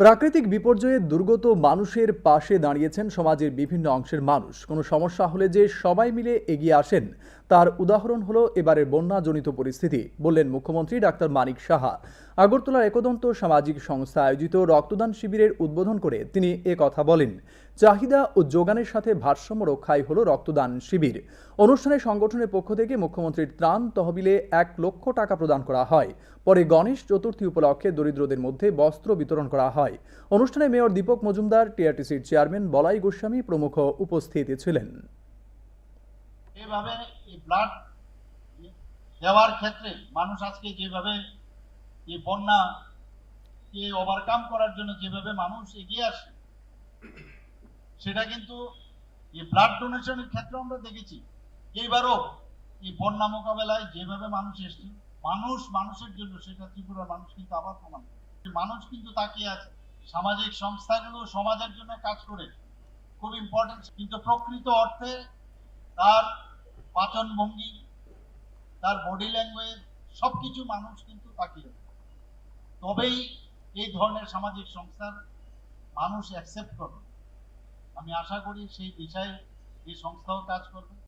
প্রাকৃতিক বিপর্যয়ে দুর্গত মানুষের পাশে দাঁড়িয়েছেন সমাজের বিভিন্ন অংশের মানুষ। কোনো সমস্যা হলে যে সবাই মিলে এগিয়ে আসেন তার উদাহরণ হলো এবারের বন্যাজনিত পরিস্থিতি, বললেন মুখ্যমন্ত্রী ডাক্তার মানিক সাহা। আগরতলার একদন্ত সামাজিক সংস্থা আয়োজিত রক্তদান শিবিরের উদ্বোধন করে তিনি এ কথা বলেন। চাহিদা ও যোগানের সাথে ভারসাম্য রক্ষাই হলো রক্তদান শিবির। অনুষ্ঠানে সংগঠনের পক্ষ থেকে মুখ্যমন্ত্রীর ত্রাণ তহবিলে এক লক্ষ টাকা প্রদান করা হয়। পরে গণেশ চতুর্থী উপলক্ষে দরিদ্রদের মধ্যে বস্ত্র বিতরণ করা হয়। অনুষ্ঠানে মেয়র দীপক মজুমদার, টিআরটিসির চেয়ারম্যান বলাই গোস্বামী প্রমুখ উপস্থিত ছিলেন। এভাবে এই ব্লাড দেওয়ার ক্ষেত্রে মানুষ আজকে যেভাবে এই বন্যা কে ওভারকাম করার জন্য যেভাবে মানুষ এগিয়ে আসে, সেটা কিন্তু এই ব্লাড ডোনেশনের ক্ষেত্রে আমরা দেখেছি। এইবারও এই বন্যা মোকাবেলায় যেভাবে মানুষ এসছে, মানুষ মানুষের জন্য, সেটা ত্রিপুরার মানুষ কিন্তু আবার প্রমাণ মানুষ কিন্তু তাকিয়ে আছে, সামাজিক সংস্থাগুলো সমাজের জন্য কাজ করে, খুব ইম্পর্টেন্ট কিন্তু প্রকৃত অর্থে তার পাচন ভঙ্গি, তার বডি ল্যাঙ্গুয়েজ সব কিছু মানুষ কিন্তু তাকিয়ে তবেই এই ধরনের সামাজিক সংস্থার মানুষ অ্যাকসেপ্ট করবে। আমি আশা করি সেই বিষয়ে এই সংস্থাও কাজ করবে।